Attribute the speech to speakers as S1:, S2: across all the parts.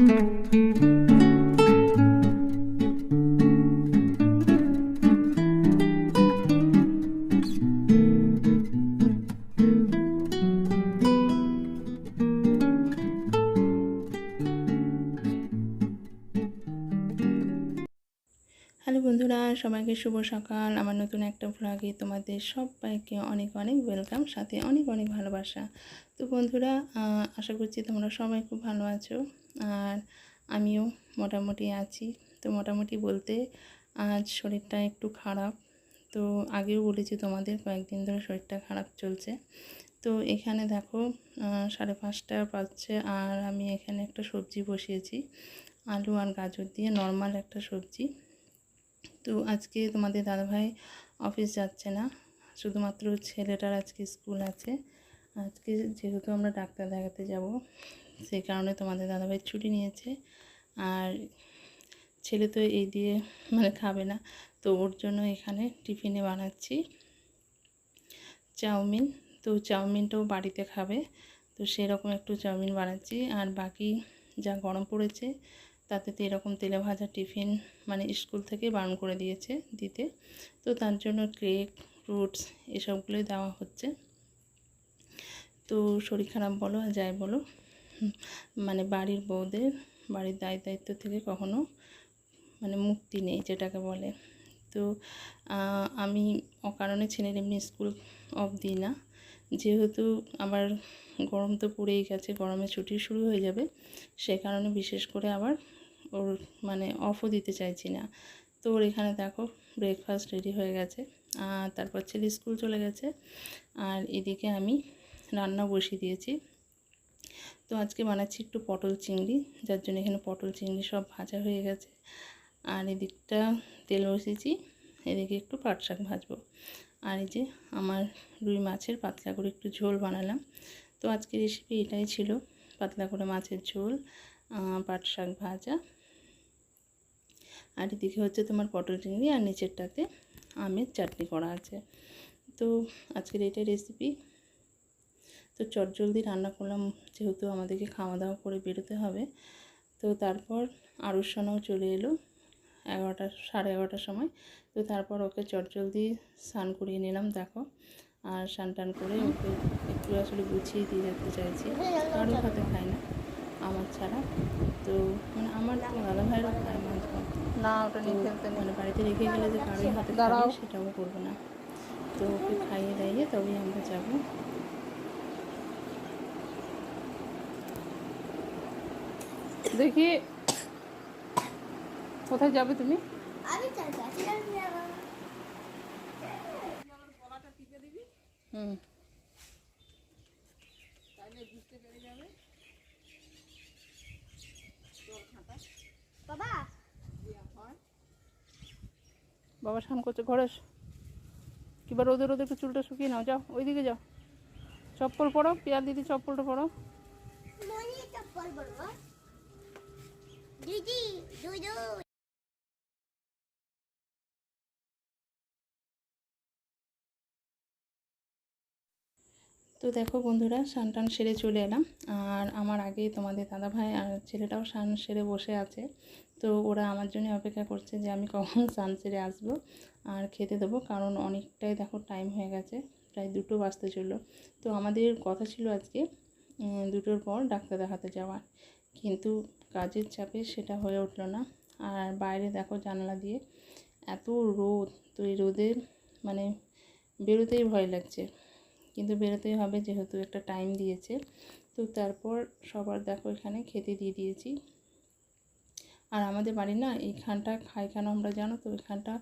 S1: Hello বন্ধুরা, সবাইকে শুভ সকাল। আমার নতুন একটা ভ্লগে তোমাদের সবাইকে অনেক অনেক ওয়েলকাম সাথে অনেক অনেক ভালোবাসা। তো বন্ধুরা আশা করছি তোমরা সবাই খুব ভালো আছো। আর আমিও মোটামুটি আছি। তো মোটামুটি বলতে আজ শরীরটা একটু খারাপ। তো আগেও বলেছি তোমাদের কয়েকদিন ধরে শরীরটা খারাপ চলছে। তো এখানে দেখো সাড়ে পাঁচটা বাজছে আর আমি এখানে একটা সবজি বসিয়েছি। আলু আর গাজর দিয়ে নর্মাল একটা সবজি। তো আজকে তোমাদের দাদাভাই অফিস যাচ্ছে না। শুধুমাত্র ছেলেটার আজকে স্কুল আছে। আজকে যেহেতু আমরা ডাক্তার দেখাতে যাব সেই কারণে তোমাদের দাদাভাই ছুটি নিয়েছে। আর ছেলে তো এই দিয়ে মানে খাবে না। তো ওর জন্য এখানে টিফিনে বানাচ্ছি চাউমিন। তো চাউমিনটাও বাড়িতে খাবে। তো সেরকম একটু চাউমিন বানাচ্ছি। আর বাকি যা গরম পড়েছে, তাতে তো এরকম তেলে ভাজা টিফিন মানে স্কুল থেকে বারণ করে দিয়েছে দিতে। তো তার জন্য কেক, ফ্রুটস এসবগুলোই দেওয়া হচ্ছে। তো শরীর খারাপ বলো আর যাই বলো। মানে বাড়ির বউদের বাড়ির দায় দায়িত্ব থেকে কখনো মানে মুক্তি নেই যেটাকে বলে। তো আমি অকারণে ছেলের এমনি স্কুল অফ দিই না। যেহেতু আবার গরম তো পড়েই গেছে, গরমে ছুটি শুরু হয়ে যাবে, সে কারণে বিশেষ করে আবার ওর মানে অফও দিতে চাইছি না। তো ওর এখানে দেখো ব্রেকফাস্ট রেডি হয়ে গেছে আর তারপর ছেলে স্কুল চলে গেছে, আর এদিকে আমি রান্না বসিয়ে দিয়েছি। তো আজকে বানাচ্ছি একটু পটল চিংড়ি, যার জন্য এখানে পটল চিংড়ি সব ভাজা হয়ে গেছে। আর এদিকটা তেল বসিয়েছি, এদিকে একটু পাট শাক ভাজবো। আর এই যে আমার রুই মাছের পাতলা করে একটু ঝোল বানালাম। তো আজকে রেসিপি এটাই ছিল, পাতলা করে মাছের ঝোল পাট শাক ভাজা। আর এদিকে হচ্ছে তোমার পটল চিংড়ি, আর নিচেরটাতে আমের চাটনি করা আছে। তো আজকের এটাই রেসিপি তো চটজলদি রান্না করলাম যেহেতু আমাদেরকে খাওয়া দাওয়া করে বেরোতে হবে। তো তারপর আরুর সোনাও চলে এলো এগারোটা সাড়ে এগারোটার সময়। তো তারপর ওকে চটজলদি স্নান করিয়ে নিলাম দেখো। আর স্নান টান করে ওকে একটু আসলে গুছিয়ে দিয়ে যেতে চাইছি। কারোর হাতে খায় না আমার ছাড়া। তো মানে আমার দাদা ভাইয়েরও খায় মাঝে মধ্যে
S2: না ওটা নিয়ে খেলতে
S1: মানে বাড়িতে রেখে গেলে যে কারোর হাতে খাবে সেটাও করব না। তো ওকে খাইয়ে দাইয়ে তবেই আমরা যাব।
S2: দেখি। কোথায় যাবে তুমি?
S3: আমি
S2: হুম।
S3: বাবা।
S2: বাবা স্নান করছে ঘরে। কিংবা রোদে রোদে একটু চুলটা শুকিয়ে নাও যাও ওইদিকে যাও। চপ্পল পরো পিয়ার দিদি চপ্পলটা পরো।
S3: চপ্পল
S1: তো দেখো বন্ধুরা, স্নান টান সেরে চলে এলাম। আর আমার আগে তোমাদের দাদা ভাই আর ছেলেটাও স্নান সেরে বসে আছে। তো ওরা আমার জন্য অপেক্ষা করছে যে আমি কখন স্নান সেরে আসব আর খেতে দেবো, কারণ অনেকটাই দেখো টাইম হয়ে গেছে, প্রায় দুটো বাজতে চলল। তো আমাদের কথা ছিল আজকে দুটোর পর ডাক্তার দেখাতে যাওয়ার। কিন্তু কাজের চাপে সেটা হয়ে উঠল না। আর বাইরে দেখো জানলা দিয়ে এত রোদ, তো এই রোদে মানে বেরোতেই ভয় লাগছে। কিন্তু বেরোতেই হবে যেহেতু একটা টাইম দিয়েছে। তো তারপর সবার দেখো এখানে খেতে দিয়ে দিয়েছি। আর আমাদের বাড়ি না এইখানটা খাই কেন আমরা জানো তো? এখানটা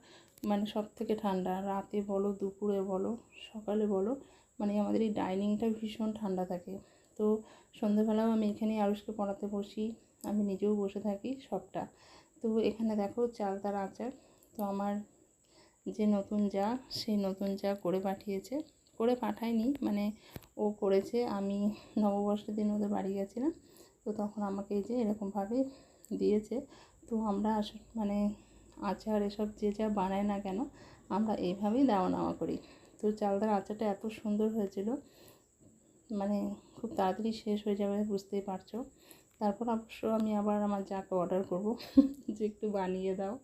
S1: মানে সব থেকে ঠান্ডা। রাতে বলো, দুপুরে বলো, সকালে বলো মানে আমাদের এই ডাইনিংটা ভীষণ ঠান্ডা থাকে। তো সন্ধ্যেবেলাও আমি এখানে আরুষকে পড়াতে বসি। আমি নিজেও বসে থাকি সবটা। তো এখানে দেখো চালতার আচার। তো আমার যে নতুন যা, সেই নতুন যা করে পাঠিয়েছে। করে পাঠায়নি মানে ও করেছে। আমি নববর্ষের দিন ওদের বাড়ি গেছিলাম। তো তখন আমাকে এই যে এরকমভাবে দিয়েছে। তো আমরা আস মানে আচার এসব যে যা বানায় না কেন, আমরা এইভাবেই দেওয়া নেওয়া করি। তো চালদার আচারটা এত সুন্দর হয়েছিল। মানে খুব তাড়াতাড়ি শেষ হয়ে যাবে, বুঝতেই পারছ। তারপর অবশ্য আমি আবার আমার যাকে অর্ডার করব, যে একটু বানিয়ে দাও।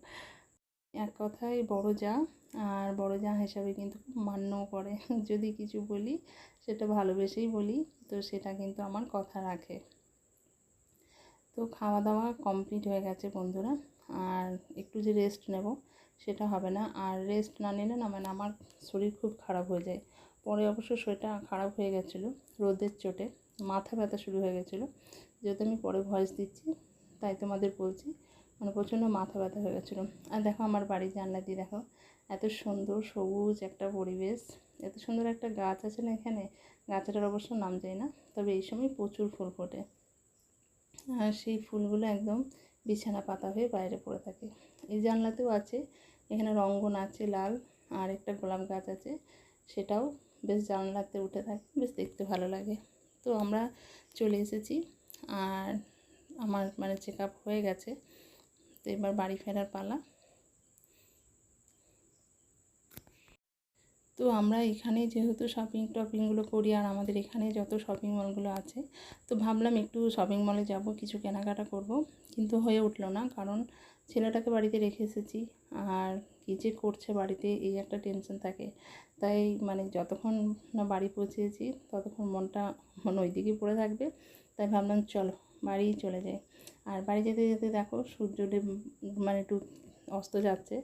S1: এক কথায় বড় যা, আর বড় যা হিসাবে কিন্তু খুব মান্যও করে। যদি কিছু বলি, সেটা ভালোবেসেই বলি, তো সেটা কিন্তু আমার কথা রাখে। তো খাওয়া দাওয়া কমপ্লিট হয়ে গেছে বন্ধুরা, আর একটু যে রেস্ট নেব, সেটা হবে না। আর রেস্ট না নিলে না মানে আমার শরীর খুব খারাপ হয়ে যায়। পরে অবশ্য শরীরটা খারাপ হয়ে গেছিল, রোদের চোটে, মাথা ব্যথা শুরু হয়ে গেছিল। যেহেতু আমি পরে ভয়েস দিচ্ছি, তাই তোমাদের বলছি মানে প্রচণ্ড মাথা ব্যথা হয়ে গেছিল। আর দেখো আমার বাড়ির জানলা দিয়ে দেখো, এত সুন্দর সবুজ একটা পরিবেশ, এত সুন্দর একটা গাছ আছে না এখানে, গাছটার অবশ্য নাম যায় না, তবে এই সময় প্রচুর ফুল ফোটে। আর সেই ফুলগুলো একদম বিছানা পাতা হয়ে বাইরে পড়ে থাকে। এই জানলাতেও আছে, এখানে রঙ্গন আছে লাল, আর একটা গোলাপ গাছ আছে, সেটাও বেশ জানলাতে উঠে থাকে, বেশ দেখতে ভালো লাগে। তো আমরা চলে এসেছি আর আমার মানে চেক হয়ে গেছে, তো এবার বাড়ি ফেরার পালা। তো আমরা এখানে যেহেতু শপিং টপিংগুলো করি আর আমাদের এখানে যত শপিং মলগুলো আছে, তো ভাবলাম একটু শপিং মলে যাব, কিছু কেনাকাটা করব। কিন্তু হয়ে উঠল না, কারণ ছেলেটাকে বাড়িতে রেখে এসেছি আর কী যে করছে বাড়িতে এই একটা টেনশন থাকে। তাই মানে যতক্ষণ না বাড়ি পৌঁছেছি, ততক্ষণ মনটা মন ওই দিকেই পড়ে থাকবে। তাই ভাবলাম চলো বাড়ি চলে যাই। আর বাড়ি যেতে যেতে দেখো সূর্য মানে একটু অস্ত যাচ্ছে।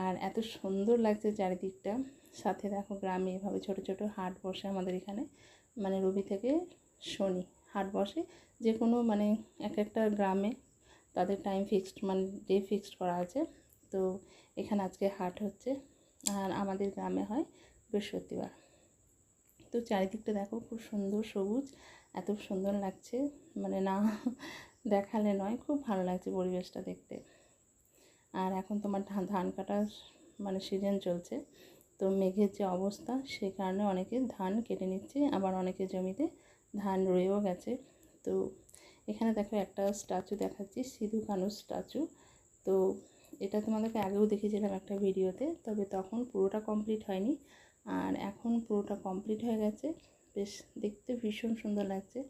S1: আর এত সুন্দর লাগছে চারিদিকটা। সাথে দেখো গ্রামে এভাবে ছোট ছোট হাট বসে আমাদের এখানে। মানে রবি থেকে শনি হাট বসে। যে কোনো মানে এক একটা গ্রামে তাদের টাইম ফিক্সড মানে ডে ফিক্সড করা আছে। তো এখানে আজকে হাট হচ্ছে আর আমাদের গ্রামে হয় বৃহস্পতিবার। তো চারিদিকটা দেখো খুব সুন্দর সবুজ, এত সুন্দর লাগছে মানে না দেখালে নয়, খুব ভালো লাগছে পরিবেশটা দেখতে। আর এখন তোমার ধান ধান কাটার মানে সিজন চলছে, তো মেঘের যে অবস্থা সে কারণে অনেকে ধান কেটে নিচ্ছে, আবার অনেকে জমিতে ধান রয়েও গেছে। তো এখানে দেখো একটা স্ট্যাচু দেখাচ্ছি, সিধু কানুর স্ট্যাচু তো এটা তোমাদেরকে আগেও দেখিয়েছিলাম একটা ভিডিওতে, তবে তখন পুরোটা কমপ্লিট হয়নি। আর এখন পুরোটা কমপ্লিট হয়ে গেছে। বেশ দেখতে ভীষণ সুন্দর লাগছে।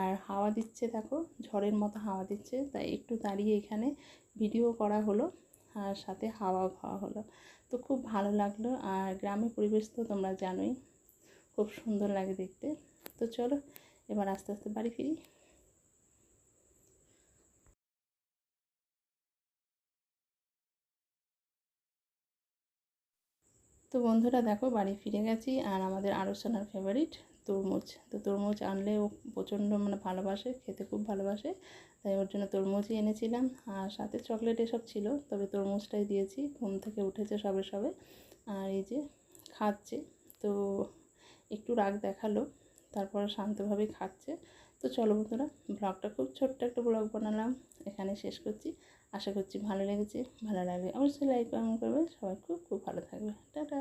S1: আর হাওয়া দিচ্ছে, দেখো, ঝড়ের মতো হাওয়া দিচ্ছে। তাই একটু দাঁড়িয়ে এখানে ভিডিও করা হলো, আর সাথে হাওয়াও খাওয়া হলো। তো খুব ভালো লাগল, আর গ্রামের পরিবেশ তো তোমরা জানোই, খুব সুন্দর লাগে দেখতে। তো চলো, এবার আস্তে আস্তে বাড়ি ফিরি। তো বন্ধুরা দেখো বাড়ি ফিরে গেছি আর আমাদের আরসানার ফেভারিট তরমুজ। তো তরমুজ আনলে ও প্রচণ্ড মানে ভালোবাসে, খেতে খুব ভালোবাসে। তাই ওর জন্য তরমুজই এনেছিলাম। আর সাথে চকলেট এসব ছিল, তবে তরমুজটাই দিয়েছি। ঘুম থেকে উঠেছে সবে সবে। আর এই যে খাচ্ছে, তো একটু রাগ দেখাল, তারপর শান্তভাবে খাচ্ছে। তো চলো বন্ধুরা ব্লগটা খুব ছোট্ট একটা ব্লগ বানালাম। এখানে শেষ করছি। আশা করছি ভালো লেগেছে, ভালো লাগবে অবশ্যই লাইক কমেন্ট করবে। সবাই খুব খুব ভালো থাকবে। টাটা!